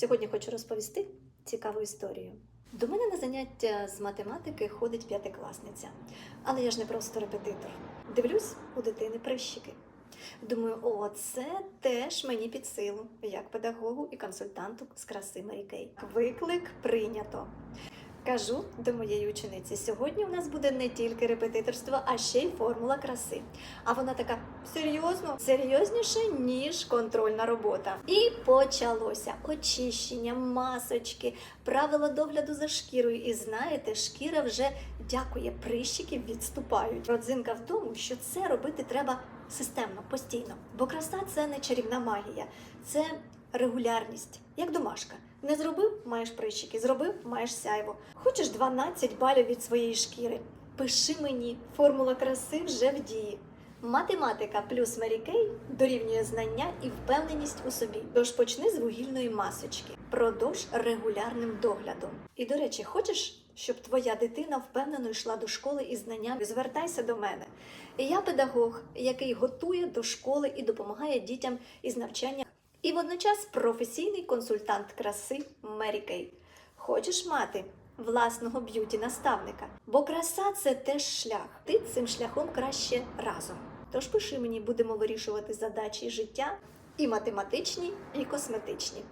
Сьогодні хочу розповісти цікаву історію. До мене на заняття з математики ходить п'ятикласниця, але я ж не просто репетитор. Дивлюсь у дитини прищики. Думаю, о, це теж мені під силу, як педагогу і консультанту з краси Марікей. Виклик прийнято. Кажу до моєї учениці: сьогодні у нас буде не тільки репетиторство, а ще й формула краси. А вона така серйозно, серйозніше, ніж контрольна робота. І почалося очищення, масочки, правила догляду за шкірою. І знаєте, шкіра вже дякує, прищики відступають. Родзинка в тому, що це робити треба системно, постійно. Бо краса це не чарівна магія, це регулярність, як домашка. Не зробив, маєш прищики, зробив, маєш сяйво. Хочеш 12 балів від своєї шкіри? Пиши мені, формула краси вже в дії. Математика плюс Kay дорівнює знання і впевненість у собі. Тож почни з вугільної масочки, продовж регулярним доглядом. І до речі, хочеш, щоб твоя дитина впевнено йшла до школи із знаннями? Звертайся до мене. Я педагог, який готує до школи і допомагає дітям із навчання. І водночас професійний консультант краси Мері Кей. Хочеш мати власного б'юті-наставника? Бо краса це теж шлях. Ти цим шляхом краще разом. Тож пиши мені, будемо вирішувати задачі життя і математичні, і косметичні.